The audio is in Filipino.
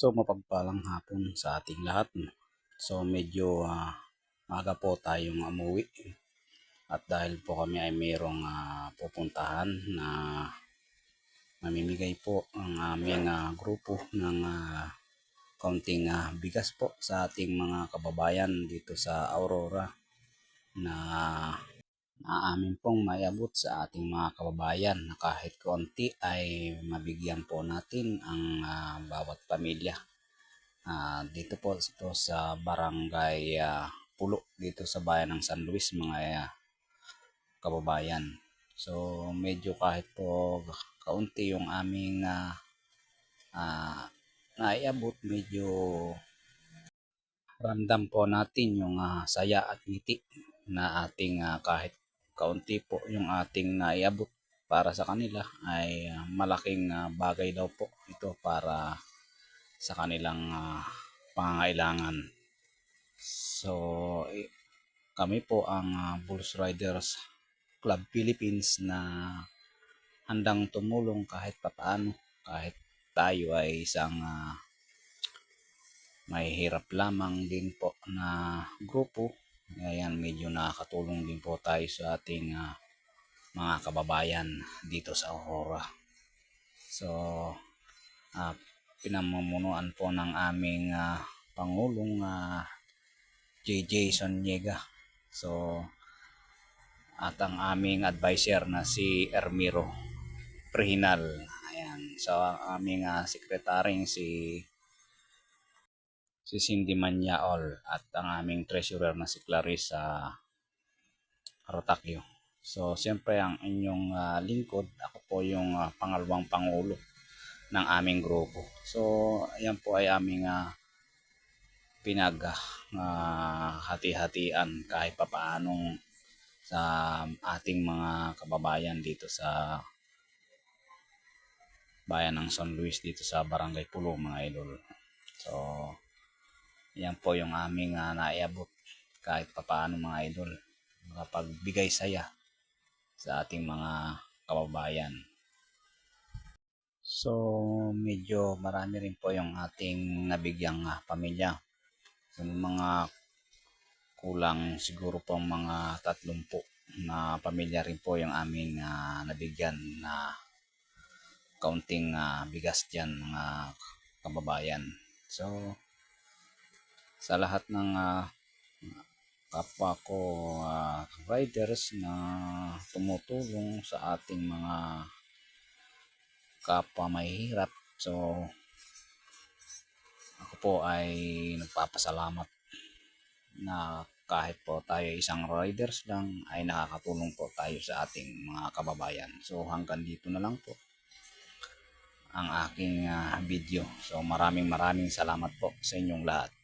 So mapagpalang hapon sa ating lahat. So medyo ah, maaga po tayong umuwi. At dahil po kami ay mayroong ah, pupuntahan na mamimigay po ang aming ah, grupo ng ah, kaunting ah, bigas po sa ating mga kababayan dito sa Aurora na na amin pong mayabot sa ating mga kababayan na kahit konti ay mabigyan po natin ang ah, bawat pamilya. Ah, dito po ito sa barangay ah, Pulo dito sa bayan ng San Luis mga ah, kababayan. So medyo kahit po kaunti yung aming ah, ah, naiabot medyo ramdam po natin yung ah, saya at ngiti na ating ah, kahit kaunti po yung ating naiabot para sa kanila ay ah, malaking ah, bagay daw po ito para sa kanilang ah, pangangailangan. So eh, kami po ang Bulls Riders Club Philippines na handang tumulong kahit papaano kahit tayo ay isang ah, may hirap lamang din po na grupo. Ayan, medyo nakakatulong din po tayo sa ating ah, mga kababayan dito sa Aurora. So, ah, pinamumunuan po ng aming ah, Pangulong ah, JJ Sonyega. So, at ang aming advisor na si Ermiro Prehinal. Ayan. So, ang aming ah, sekretaryong si si Cindy Manyaol at ang aming treasurer na si Clarissa Rotakyo. So, siyempre ang inyong ah, lingkod, ako po yung ah, pangalawang pangulo ng aming grupo. So, ayan po ay aming pinag ah, hati-hatian kahit papaanong sa ating mga kababayan dito sa bayan ng San Luis dito sa Barangay Pulo mga idol. So, yan po yung aming uh, naiabot kahit papaano mga idol. Makapagbigay saya sa ating mga kababayan. So, medyo marami rin po yung ating nabigyang uh, pamilya. Yung mga kulang siguro po mga tatlumpu na pamilya rin po yung aming uh, nabigyan na kaunting uh, bigas dyan mga kababayan. So, sa lahat ng uh, kapwa ko uh, riders na tumutulong sa ating mga kapwa mahihirap. So, ako po ay nagpapasalamat na kahit po tayo isang riders lang ay nakakatulong po tayo sa ating mga kababayan. So hanggang dito na lang po ang aking uh, video. So maraming maraming salamat po sa inyong lahat.